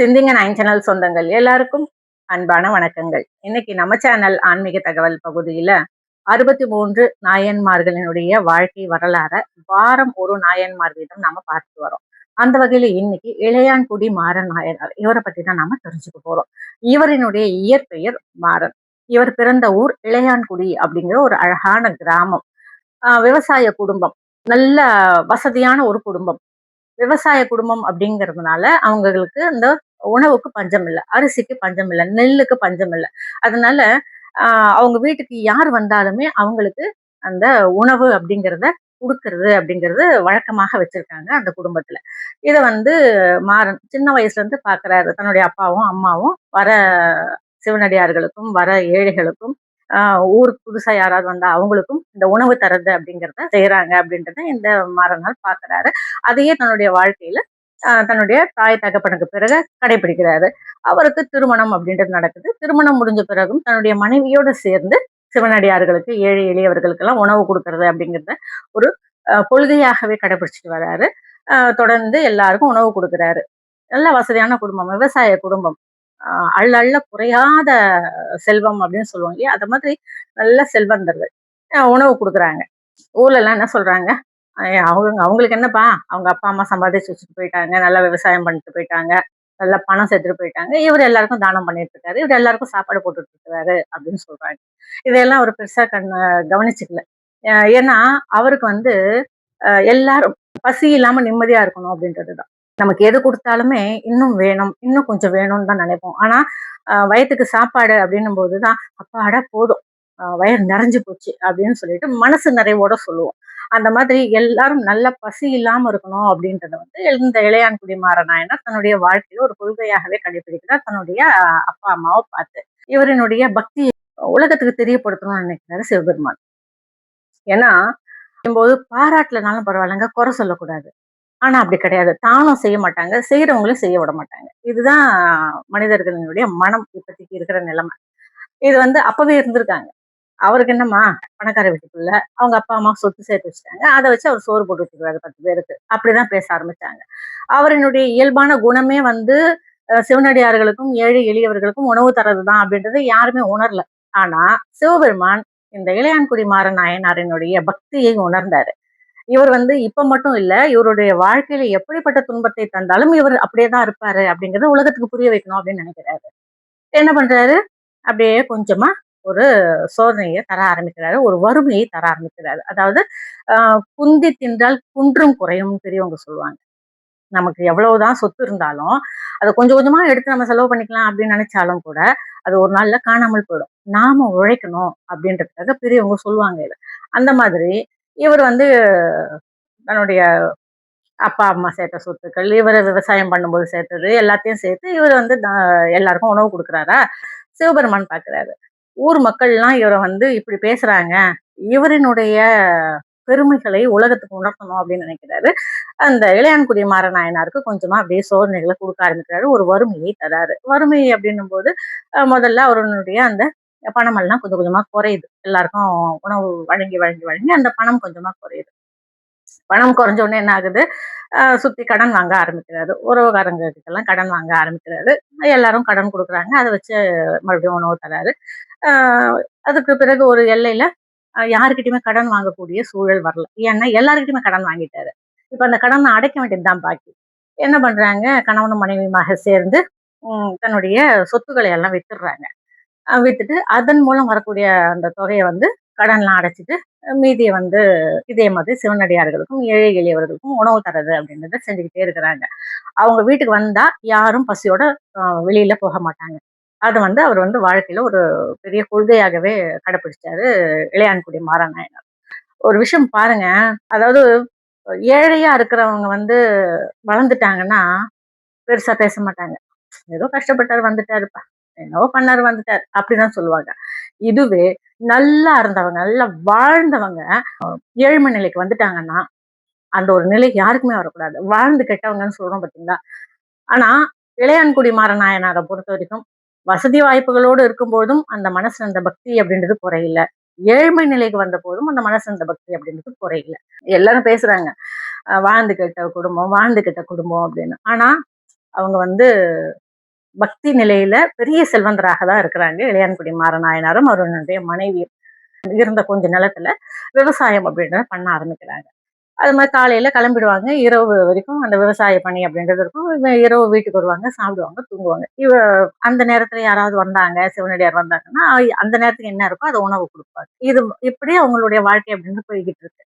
சிந்திங்க nine channel சொந்தங்கள் எல்லாருக்கும் அன்பான வணக்கங்கள். இன்னைக்கு நம்ம சேனல் ஆன்மீக தகவல் பகுதியில அறுபத்தி மூன்று நாயன்மார்களினுடைய வாழ்க்கை வரலாற வாரம் ஒரு நாயன்மார் வீதம் நாம பார்த்து வரோம். அந்த வகையில இன்னைக்கு இளையான்குடி மாறன் நாயனார் இவரை பத்தி தான் நாம தெரிஞ்சுக்க போறோம். இவரினுடைய இயற்பெயர் மாறன். இவர் பிறந்த ஊர் இளையான்குடி அப்படிங்கிற ஒரு அழகான கிராமம். விவசாய குடும்பம். நல்ல வசதியான ஒரு குடும்பம். விவசாய குடும்பம் அப்படிங்கிறதுனால அவங்களுக்கு இந்த உணவுக்கு பஞ்சம் இல்லை அரிசிக்கு பஞ்சம் இல்லை நெல்லுக்கு பஞ்சம் இல்லை அதனால அவங்க வீட்டுக்கு யார் வந்தாலுமே அவங்களுக்கு அந்த உணவு அப்படிங்கிறத கொடுக்கறது அப்படிங்கிறது வழக்கமாக வச்சிருக்காங்க அந்த குடும்பத்துல. இதை வந்து மாறன் சின்ன வயசுல இருந்து பாக்குறாரு. தன்னுடைய அப்பாவும் அம்மாவும் வர சிவனடியார்களுக்கும் வர ஏழைகளுக்கும் ஊருக்கு புதுசா யாராவது வந்தா அவங்களுக்கும் இந்த உணவு தரது அப்படிங்கிறத செய்யறாங்க அப்படின்றத இந்த மாறனால் பாக்குறாரு. அதையே தன்னுடைய வாழ்க்கையில தன்னுடைய தாய் தகப்பனுக்கு பிறகு கடைபிடிக்கிறாரு. அவருக்கு திருமணம் அப்படின்றது நடக்குது. திருமணம் முடிஞ்ச பிறகும் தன்னுடைய மனைவியோடு சேர்ந்து சிவனடியார்களுக்கு ஏழை எளியவர்களுக்கெல்லாம் உணவு கொடுக்கறது அப்படிங்கிறத ஒரு கொள்கையாகவே கடைபிடிச்சிட்டு வர்றாரு தொடர்ந்து எல்லாருக்கும் உணவு கொடுக்குறாரு. நல்ல வசதியான குடும்பம் விவசாய குடும்பம். அள்ள அள்ள குறையாத செல்வம் அப்படின்னு சொல்லுவாங்க இல்லையா? அந்த மாதிரி நல்ல செல்வந்தர்கள். உணவு கொடுக்குறாங்க. ஊர்ல எல்லாம் என்ன சொல்றாங்க? அவங்க அவங்களுக்கு என்னப்பா? அவங்க அப்பா அம்மா சம்பாதிச்சு வச்சுட்டு போயிட்டாங்க நல்லா விவசாயம் பண்ணிட்டு போயிட்டாங்க நல்லா பணம் சேர்த்துட்டு போயிட்டாங்க. இவர் எல்லாருக்கும் தானம் பண்ணிட்டு இருக்காரு. இவர் எல்லாருக்கும் சாப்பாடு போட்டுட்டு இருக்காரு அப்படின்னு சொல்றாங்க. இதெல்லாம் அவர் பெருசா கண் கவனிச்சுக்கல. ஏன்னா அவருக்கு வந்து எல்லாரும் பசி இல்லாம நிம்மதியா இருக்கணும் அப்படின்றதுதான். நமக்கு எது கொடுத்தாலுமே இன்னும் வேணும் இன்னும் கொஞ்சம் வேணும்னு தான் நினைப்போம். ஆனா வயத்துக்கு சாப்பாடு அப்படின்னும் போதுதான் அப்பாடா போதும் வயர் நிறைஞ்சு போச்சு அப்படின்னு சொல்லிட்டு மனசு நிறைவோட சொல்லுவோம். அந்த மாதிரி எல்லாரும் நல்ல பசி இல்லாம இருக்கணும் அப்படின்றத வந்து இந்த இளையான்குடி மாறனாயனா தன்னுடைய வாழ்க்கையில ஒரு கொள்கையாகவே கடைபிடிக்கிறார். தன்னுடைய அப்பா அம்மாவை பார்த்து இவரினுடைய பக்தி உலகத்துக்கு தெரியப்படுத்தணும்னு நினைக்கிறாரு சிவபெருமான். ஏன்னா போது பாராட்டுலனாலும் பரவாயில்லங்க குறை சொல்லக்கூடாது. ஆனா அப்படி கிடையாது. தானும் செய்ய மாட்டாங்க செய்யறவங்களும் செய்ய விட மாட்டாங்க. இதுதான் மனிதர்களினுடைய மனம் இப்போதைக்கு இருக்கிற நிலைமை. இது வந்து அப்பவே இருந்திருக்காங்க. அவருக்கு என்னம்மா? பணக்கார வீட்டுக்குள்ள அவங்க அப்பா அம்மா சொத்து சேர்த்து வச்சுட்டாங்க. அதை வச்சு அவர் சோறு போட்டு வச்சுக்கிறாரு பத்து பேருக்கு. அப்படிதான் பேச ஆரம்பிச்சாங்க. அவரினுடைய இயல்பான குணமே வந்து சிவனடியார்களுக்கும் ஏழை எளியவர்களுக்கும் உணவு தரதுதான் அப்படின்றது யாருமே உணரல. ஆனா சிவபெருமான் இந்த இளையான்குடி மாறன் நாயனாரினுடைய பக்தியை உணர்ந்தாரு. இவர் வந்து இப்ப மட்டும் இல்ல இவருடைய வாழ்க்கையில எப்படிப்பட்ட துன்பத்தை தந்தாலும் இவர் அப்படியேதான் இருப்பாரு அப்படிங்கறத உலகத்துக்கு புரிய வைக்கணும் அப்படின்னு நினைக்கிறாரு. என்ன பண்றாரு? அப்படியே கொஞ்சமா ஒரு சோதனையை தர ஆரம்பிக்கிறாரு ஒரு வறுமையை தர ஆரம்பிக்கிறாரு. அதாவது குந்தி தின்றால் குன்றும் குறையும் பெரியவங்க சொல்லுவாங்க. நமக்கு எவ்வளவுதான் சொத்து இருந்தாலும் அதை கொஞ்சம் கொஞ்சமா எடுத்து நம்ம செலவு பண்ணிக்கலாம் அப்படின்னு நினைச்சாலும் கூட அது ஒரு நாள்ல காணாமல் போயிடும். நாம உழைக்கணும் அப்படின்றதுக்காக பெரியவங்க சொல்லுவாங்க இது. அந்த மாதிரி இவர் வந்து தன்னுடைய அப்பா அம்மா சேர்த்த சொத்துக்கள் இவர் விவசாயம் பண்ணும்போது சேர்த்தது எல்லாத்தையும் சேர்த்து இவர் வந்து எல்லாருக்கும் உணவு கொடுக்குறாரா? சிவபெருமான் பாக்குறாரு ஊர் மக்கள்லாம் இவரை வந்து இப்படி பேசுறாங்க. இவரினுடைய பெருமைகளை உலகத்துக்கு உணர்த்தணும் அப்படின்னு நினைக்கிறாரு. அந்த இளையான்குடி மாறநாயனாருக்கு கொஞ்சமா அப்படியே சோதனைகளை கொடுக்க ஆரம்பிக்கிறாரு. ஒரு வறுமையை தராரு. வறுமை அப்படின்னும் போது முதல்ல அவருடைய அந்த பணமெல்லாம் கொஞ்சம் கொஞ்சமா குறையுது. எல்லாருக்கும் உணவு வழங்கி வழங்கி வழங்கி அந்த பணம் கொஞ்சமா குறையுது. பணம் குறைஞ்ச உடனே என்ன ஆகுது? சுத்தி கடன் வாங்க ஆரம்பிக்கிறாரு. உறவுகாரங்க கிட்டலாம் கடன் வாங்க ஆரம்பிக்கிறாரு. எல்லாரும் கடன் கொடுக்குறாங்க. அதை வச்சு மறுபடியும் உணவு தராரு. அதுக்கு பிறகு ஒரு எல்லையில யாருக்கிட்டையுமே கடன் வாங்கக்கூடிய சூழல் வரல. ஏன்னா எல்லாருக்கிட்டையுமே கடன் வாங்கிட்டாரு. இப்ப அந்த கடனை அடைக்க வேண்டியதுதான் பாக்கி. என்ன பண்றாங்க? கணவனும் மனைவியுமாக சேர்ந்து தன்னுடைய சொத்துக்களை எல்லாம் வித்துடுறாங்க வித்துட்டு அதன் மூலம் வரக்கூடிய அந்த தொகையை வந்து கடன்லாம் அடைச்சிட்டு மீதியை வந்து இதே மாதிரி சிவனடியார்களுக்கும் ஏழை எளியவர்களுக்கும் உணவு தரது அப்படின்றத செஞ்சுக்கிட்டே இருக்கிறாங்க. அவங்க வீட்டுக்கு வந்தா யாரும் பசியோட வெளியில போக மாட்டாங்க. அது வந்து அவர் வந்து வாழ்க்கையில ஒரு பெரிய கொள்கையாகவே கடைபிடிச்சாரு இளையான்குடி மாறநாயனர். ஒரு விஷயம் பாருங்க அதாவது ஏழையா இருக்கிறவங்க வந்து வளர்ந்துட்டாங்கன்னா பெருசா பேச மாட்டாங்க. ஏதோ கஷ்டப்பட்டாரு வந்துட்டாருப்பா. என்னவோ பண்ணாரு வந்துட்டார் அப்படிதான் சொல்லுவாங்க. இதுவே நல்லா இருந்தவங்க நல்லா வாழ்ந்தவங்க ஏழ்மை நிலைக்கு வந்துட்டாங்கன்னா அந்த ஒரு நிலை யாருக்குமே வரக்கூடாது. வாழ்ந்து கெட்டவங்கன்னு சொல்றோம் பார்த்தீங்களா ஆனா இளையான்குடி மாறநாயனாரை பொறுத்த வரைக்கும் வசதி வாய்ப்புகளோடு இருக்கும்போதும் அந்த மனசு அந்த பக்தி அப்படின்றது குறையில. ஏழ்மை நிலைக்கு வந்த போதும் அந்த மனசு அந்த பக்தி அப்படின்றது குறையில. எல்லாரும் பேசுறாங்க வாழ்ந்து கெட்ட குடும்பம் வாழ்ந்து கெட்ட குடும்பம் அப்படின்னு. ஆனா அவங்க வந்து பக்தி நிலையில பெரிய செல்வந்தராக தான் இருக்கிறாங்க. இளையான்குடி மாறநாயனாரும் அவருடைய மனைவியும் இருந்த கொஞ்ச நிலத்துல விவசாயம் அப்படின்றத பண்ண ஆரம்பிக்கிறாங்க. அது மாதிரி காலையில கிளம்பிடுவாங்க. இரவு வரைக்கும் அந்த விவசாய பணி அப்படின்றது இருக்கும். இரவு வீட்டுக்கு வருவாங்க சாப்பிடுவாங்க தூங்குவாங்க. இவ அந்த நேரத்துல யாராவது வந்தாங்க சிவனடியார் வந்தாங்கன்னா அந்த நேரத்துக்கு என்ன இருக்கோ அதை உணவு கொடுப்பாங்க. இது இப்படி அவங்களுடைய வாழ்க்கை அப்படின்னு போய்கிட்டு இருக்கு.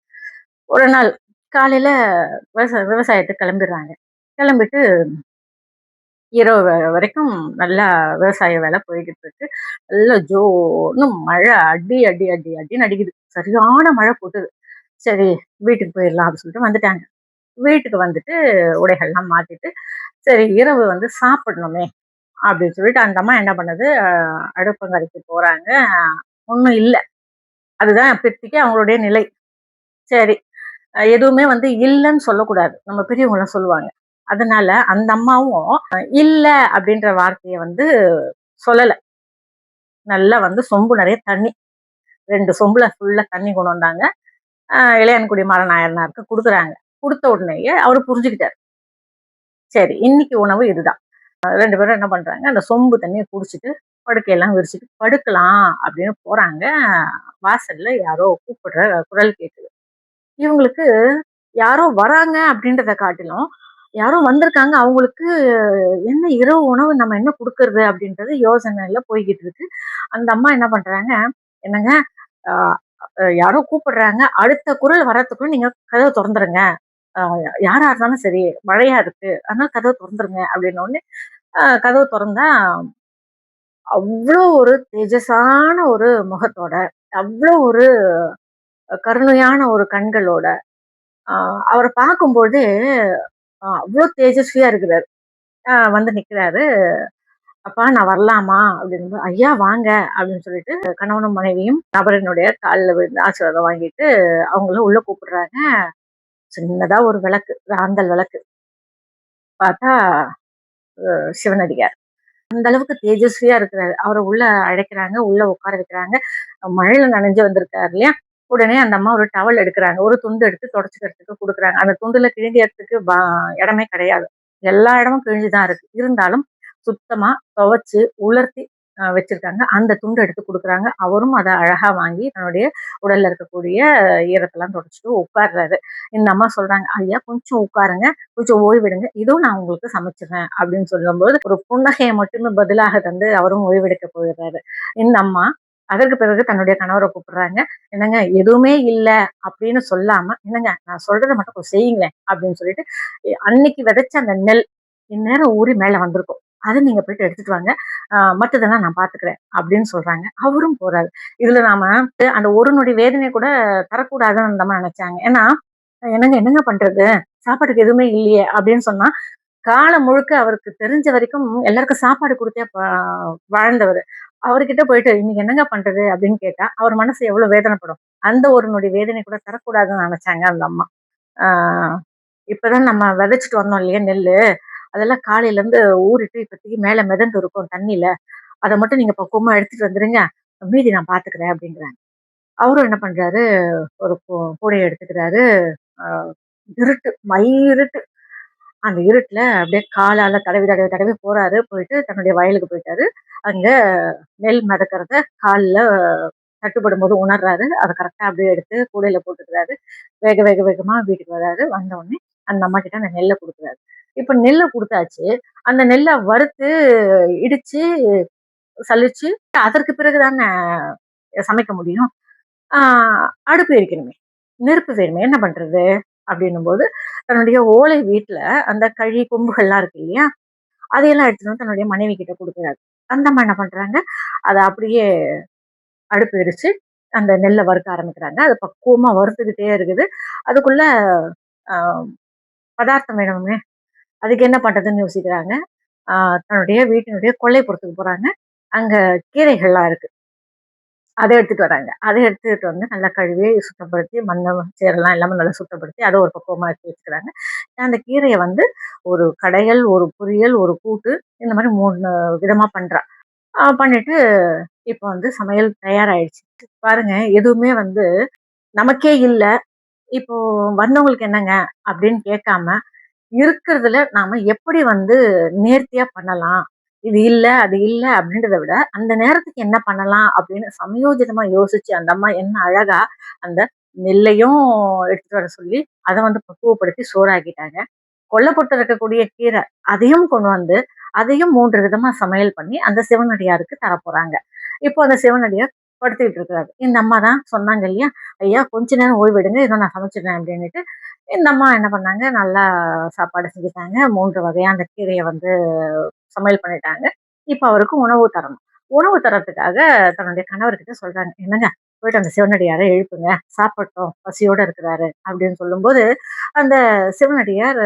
ஒரு நாள் காலையில விவசாய விவசாயத்துக்கு கிளம்பிடுறாங்க. கிளம்பிட்டு இரவு வரைக்கும் நல்லா விவசாய வேலை போய்கிட்டு இருக்கு நல்லா ஜோன்னு மழை அடி அடி அடி அடின்னு அடிக்குது. சரியான மழை போட்டுது. சரி வீட்டுக்கு போயிடலாம் அப்படின்னு சொல்லிட்டு வந்துட்டாங்க. வீட்டுக்கு வந்துட்டு உடைகள்லாம் மாத்திட்டு சரி இரவு வந்து சாப்பிடணுமே அப்படின்னு சொல்லிட்டு அந்த அம்மா என்ன பண்ணுது அடுப்பங்கரைக்கு போறாங்க. ஒன்றும் இல்லை. அதுதான் இப்போதைக்கு அவங்களுடைய நிலை. சரி எதுவுமே வந்து இல்லைன்னு சொல்லக்கூடாது. நம்ம பெரியவங்களாம் சொல்லுவாங்க. அதனால அந்த அம்மாவும் இல்ல அப்படின்ற வார்த்தையை வந்து சொல்லல. நல்லா வந்து சொம்பு நிறைய தண்ணி ரெண்டு சொம்புல ஃபுல்லா தண்ணி கொண்டு வந்தாங்க. அஹ் இளையான்குடி மாறநாயனாருக்கு கொடுக்குறாங்க. கொடுத்த உடனேயே அவர் புரிஞ்சுக்கிட்டார். சரி இன்னைக்கு உணவு இதுதான். ரெண்டு பேரும் என்ன பண்றாங்க அந்த சொம்பு தண்ணியை குடிச்சிட்டு படுக்கையெல்லாம் விரிச்சிட்டு படுக்கலாம் அப்படின்னு போறாங்க. வாசல்ல யாரோ கூப்பிடுற குரல் கேட்குது இவங்களுக்கு யாரோ வராங்க அப்படின்றத காட்டிலும் யாரோ வந்திருக்காங்க அவங்களுக்கு என்ன இரவு உணவு நம்ம என்ன கொடுக்கறது அப்படின்றது யோசனையில போய்கிட்டு இருக்கு. அந்த அம்மா என்ன பண்றாங்க என்னங்க ஆஹ் யாரோ கூப்பிடுறாங்க அடுத்த குரல் வர்றதுக்குள்ள நீங்க கதவை திறந்துருங்க. யாரா இருந்தாலும் சரி மழையா இருக்கு அதனால கதவை திறந்துருங்க அப்படின்னு ஆஹ் கதவு திறந்தா அவ்வளோ ஒரு தேஜஸான ஒரு முகத்தோட அவ்வளோ ஒரு கருணையான ஒரு கண்களோட அவரை பார்க்கும்போது அவ்வளோ தேஜஸ்வியா இருக்கிறாரு. வந்து நிக்கிறாரு. அப்பா நான் வரலாமா? அப்படின்னு ஐயா வாங்க. அப்படின்னு சொல்லிட்டு கணவனும் மனைவியும் நபரினுடைய காலில் விழுந்து ஆசீர்வாதம் வாங்கிட்டு அவங்கள உள்ள கூப்பிடுறாங்க. சின்னதா ஒரு விளக்கு ராந்தல் விளக்கு. பார்த்தா அஹ் சிவனடியார். அந்த அளவுக்கு தேஜஸ்வியா இருக்கிறாரு. அவரை உள்ள அழைக்கிறாங்க உள்ள உட்கார வைக்கிறாங்க. மழையில நனைஞ்சு வந்திருக்காரு இல்லையா? உடனே அந்த அம்மா ஒரு டவல் எடுக்கிறாங்க. ஒரு துண்டு எடுத்து தொடச்சிக்கிறதுக்கு கொடுக்குறாங்க. அந்த துண்டுல கிழிஞ்சறதுக்கு பா- இடமே கிடையாது. எல்லா இடமும் கிழிஞ்சுதான் இருக்கு. இருந்தாலும் சுத்தமா துவைச்சு உலர்த்தி வச்சிருக்காங்க. அந்த துண்டு எடுத்து கொடுக்குறாங்க. அவரும் அதை அழகா வாங்கி தன்னுடைய உடல்ல இருக்கக்கூடிய ஈரத்தெல்லாம் தொடச்சிட்டு உட்கார்றாரு. இந்த அம்மா சொல்றாங்க ஐயா கொஞ்சம் உட்காருங்க. கொஞ்சம் ஓய்வெடுங்க. இதுவும் நான் உங்களுக்கு சமைச்சிடுறேன். அப்படின்னு சொல்லும்போது ஒரு புன்னகையை மட்டுமே பதிலாக தந்து அவரும் ஓய்வெடுக்க போயிடுறாரு. இந்த அம்மா அதற்கு பிறகு தன்னுடைய கணவரை கூப்பிடுறாங்க. என்னங்க எதுவுமே இல்லை அப்படின்னு சொல்லாம என்னங்க நான் சொல்றதை மட்டும் கொஞ்சம் செய்யுங்களேன் அப்படின்னு சொல்லிட்டு அன்னைக்கு விதைச்ச அந்த நெல் இந்நேரம் ஊறி மேல வந்திருக்கும். அதை நீங்க போயிட்டு எடுத்துட்டு வாங்க. ஆஹ் மத்ததெல்லாம் நான் பாத்துக்கிறேன் அப்படின்னு சொல்றாங்க. அவரும் போறாரு. இதுல நாம அந்த ஒரு நொடி வேதனையை கூட தரக்கூடாதுன்னு நம்ம நினைச்சாங்க. ஏன்னா என்னங்க என்னங்க பண்றது? சாப்பாட்டுக்கு எதுவுமே இல்லையே அப்படின்னு சொன்னா காலம் முழுக்க அவருக்கு தெரிஞ்ச வரைக்கும் எல்லாருக்கும் சாப்பாடு கொடுத்தே வாழ்ந்தவர். அவர்கிட்ட போயிட்டு இன்னைக்கு என்னங்க பண்றது? அப்படின்னு கேட்டா அவர் மனசு எவ்வளவு வேதனைப்படும். அந்த ஒரு நொடி வேதனை கூட தரக்கூடாதுன்னு நினைச்சாங்க அந்த அம்மா. ஆஹ் இப்பதான் நம்ம விதைச்சிட்டு வந்தோம் இல்லையா நெல்லு? அதெல்லாம் காலையில இருந்து ஊறிட்டு இப்போதைக்கு மேல மிதந்து இருக்கும் தண்ணியில. அதை மட்டும் நீங்க பக்குவமா எடுத்துட்டு வந்துருங்க. மீதி நான் பாத்துக்கிறேன் அப்படிங்கிறாங்க. அவரும் என்ன பண்றாரு? ஒரு கூடையை எடுத்துக்கிறாரு. இருட்டு மை இருட்டு அந்த இருட்டுல அப்படியே காலால தடவி தடவி தடவி போறாரு. போயிட்டு தன்னுடைய வயலுக்கு போயிட்டாரு. அங்க நெல் மிதக்கிறத காலில் தட்டுப்படும் போது உணர்றாரு. அதை கரெக்டாக அப்படியே எடுத்து கூடையில போட்டுக்கிறாரு. வேக வேக வேகமா வீட்டுக்கு வர்றாரு வந்த உடனே அந்த அம்மா கிட்ட அந்த நெல்லை கொடுக்குறாரு. இப்போ நெல்லை கொடுத்தாச்சு. அந்த நெல்லை வறுத்து இடிச்சு சலிச்சு அதற்கு பிறகு தானே சமைக்க முடியும்? அடுப்பு எரிக்கணுமே. நெருப்பு வேணுமே. என்ன பண்றது? அப்படின்னும் போது தன்னுடைய ஓலை வீட்டில் அந்த கழி கொம்புகள்லாம் இருக்கு இல்லையா? அதையெல்லாம் எடுத்துட்டு வந்து தன்னுடைய மனைவி கிட்ட கொடுக்குறாரு. அந்த அம்மா என்ன பண்றாங்க? அதை அப்படியே அடுப்பு எரிச்சு அந்த நெல்லை வறுக்க ஆரம்பிக்கிறாங்க. அது பக்குவமா வறுத்துக்கிட்டே இருக்குது. அதுக்குள்ள பதார்த்தம் வேணுமே அதுக்கு என்ன பண்றதுன்னு யோசிக்கிறாங்க. தன்னுடைய வீட்டினுடைய கொல்லைப்புறத்துக்கு போறாங்க. அங்க கீரைகள்லாம் இருக்கு. அதை எடுத்துட்டு வராங்க அதை எடுத்துட்டு வந்து நல்லா கழுவி சுத்தப்படுத்தி மண்ணை சேரெல்லாம் எல்லாமே நல்லா சுத்தப்படுத்தி அதை ஒரு பக்குவமாக எடுத்து வச்சுக்கிறாங்க. அந்த கீரையை வந்து ஒரு கடைகள் ஒரு பொரியல் ஒரு கூட்டு இந்த மாதிரி மூணு விதமாக பண்ணுறா பண்ணிட்டு இப்போ வந்து சமையல் தயாராயிடுச்சு. பாருங்க எதுவுமே வந்து நமக்கே இல்லை. இப்போ வந்தவங்களுக்கு என்னங்க அப்படின்னு கேட்காம இருக்கிறதுல நாம எப்படி வந்து நேர்த்தியா பண்ணலாம்? இது இல்லை அது இல்லை அப்படின்றத விட அந்த நேரத்துக்கு என்ன பண்ணலாம் அப்படின்னு சமயோஜிதமா யோசிச்சு அந்த அம்மா என்ன அழகா அந்த நெல்லையும் எடுத்துட்டு வர சொல்லி அதை வந்து பக்குவப்படுத்தி சோறாக்கிட்டாங்க. கொல்லப்பட்டு இருக்கக்கூடிய கீரை அதையும் கொண்டு வந்து அதையும் மூன்று விதமா சமையல் பண்ணி அந்த சிவனடியாருக்கு தரப்போறாங்க இப்போ அந்த சிவனடியார் படுத்துக்கிட்டு இருக்கிறாரு. இந்த அம்மா தான் சொன்னாங்க இல்லையா ஐயா கொஞ்ச நேரம் ஓய்வெடுங்க இதை நான் சமைச்சிடுறேன் அப்படின்ட்டு இந்த அம்மா என்ன பண்ணாங்க நல்லா சாப்பாடு செஞ்சுட்டாங்க. மூன்று வகையா அந்த கீரையை வந்து சமையல் பண்ணிட்டாங்க. இப்போ அவருக்கு உணவு தரணும். உணவு தரத்துக்காக தன்னுடைய கணவர்கிட்ட சொல்றாங்க என்னங்க போயிட்டு அந்த சிவனடியாரை எழுப்புங்க சாப்பிட்டோம் பசியோட இருக்கிறாரு. அப்படின்னு சொல்லும்போது அந்த சிவனடியார்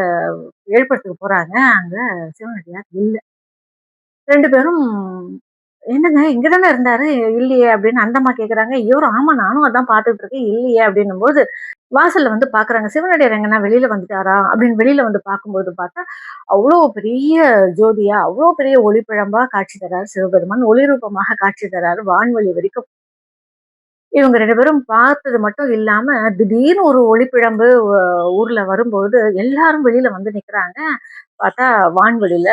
எழுப்புறதுக்கு போறாங்க. அங்க சிவனடியார் இல்லை. ரெண்டு பேரும் என்னங்க இங்க தானே இருந்தாரு? இல்லையே. அப்படின்னு அந்தம்மா கேட்குறாங்க கேக்குறாங்க. இவரும் ஆமா நானும் அதான் பாத்துட்டு இருக்கேன். இல்லையே. அப்படின்னும் போது வாசல்ல வந்து பாக்குறாங்க. சிவனடி எங்கன்னா வெளியில வந்துட்டாரா? அப்படின்னு வெளியில வந்து பார்க்கும்போது பார்த்தா அவ்வளோ பெரிய ஜோதியா அவ்வளோ பெரிய ஒளிப்பிழம்பா காட்சி தராரு சிவபெருமான். ஒளி ரூபமாக காட்சி தராரு வான்வழி வரைக்கும். இவங்க ரெண்டு பேரும் பார்த்தது மட்டும் இல்லாம திடீர்னு ஒரு ஒளிப்பிழம்பு ஊர்ல வரும்போது எல்லாரும் வெளியில வந்து நிக்கிறாங்க. பார்த்தா வான்வெளியில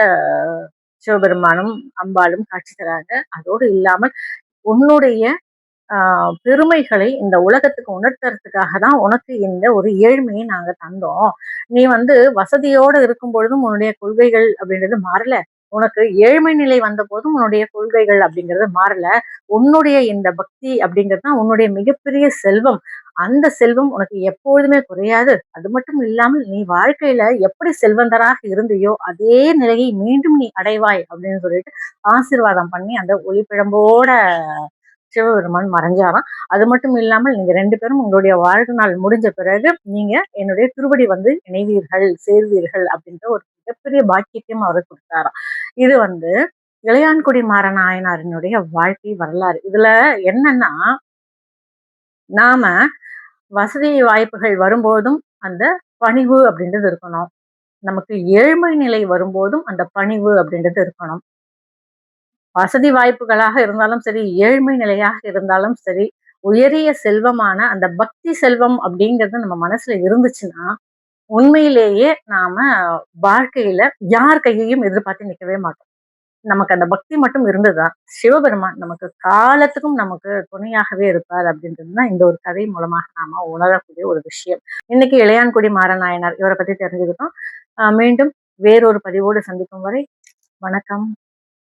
சிவபெருமானும் அம்பாளும் காட்சி தராங்க. அதோடு இல்லாமல் உன்னுடைய பெருமைகளை இந்த உலகத்துக்கு உணர்த்துறதுக்காக தான் உனக்கு இந்த ஒரு ஏழ்மையை நாங்க தந்தோம். நீ வந்து வசதியோடு இருக்கும் பொழுதும் உன்னுடைய கொள்கைகள் அப்படின்றது மாறல. உனக்கு ஏழ்மை நிலை வந்த போதும் உன்னுடைய கொள்கைகள் அப்படிங்கிறது மாறல. உன்னுடைய இந்த பக்தி அப்படிங்கிறது தான் உன்னுடைய மிகப்பெரிய செல்வம். அந்த செல்வம் உனக்கு எப்பொழுதுமே குறையாது. அது மட்டும் இல்லாமல் நீ வாழ்க்கையில எப்படி செல்வந்தராக இருந்தையோ அதே நிலையை மீண்டும் நீ அடைவாய் அப்படின்னு சொல்லிட்டு ஆசீர்வாதம் பண்ணி அந்த ஒளிப்பிழம்போட சிவபெருமான் மறைஞ்சாராம். அது மட்டும் இல்லாமல் நீங்க ரெண்டு பேரும் உங்களுடைய வாழ்க்கை நாள் முடிஞ்ச பிறகு நீங்க என்னுடைய திருவடி வந்து இணைவீர்கள் சேர்வீர்கள் அப்படின்ற ஒரு மிகப்பெரிய பாக்கியத்தையும் அவர் கொடுத்தாராம். இது வந்து இளையான்குடி மாறநாயனாரினுடைய வாழ்க்கை வரலாறு. இதுல என்னன்னா நாம வசதி வாய்ப்புகள் வரும்போதும் அந்த பணிவு அப்படின்றது இருக்கணும். நமக்கு ஏழ்மை நிலை வரும்போதும் அந்த பணிவு அப்படின்றது இருக்கணும். வசதி வாய்ப்புகளாக இருந்தாலும் சரி ஏழ்மை நிலையாக இருந்தாலும் சரி உயரிய செல்வமான அந்த பக்தி செல்வம் அப்படிங்கிறது நம்ம மனசுல இருந்துச்சுன்னா உண்மையிலேயே நாம வாழ்க்கையில யார் கையையும் எதிர்பார்த்து நிற்கவே மாட்டோம். நமக்கு அந்த பக்தி மட்டும் இருந்ததுதான் சிவபெருமான் நமக்கு காலத்துக்கும் நமக்கு துணையாகவே இருப்பார் அப்படின்றது தான் இந்த ஒரு கதை மூலமாக நாம உணரக்கூடிய ஒரு விஷயம். இன்னைக்கு இளையான்குடி மாறநாயனார் இவரை பத்தி தெரிஞ்சுக்கிட்டோம். மீண்டும் வேறொரு பதிவோடு சந்திக்கும் வரை வணக்கம்.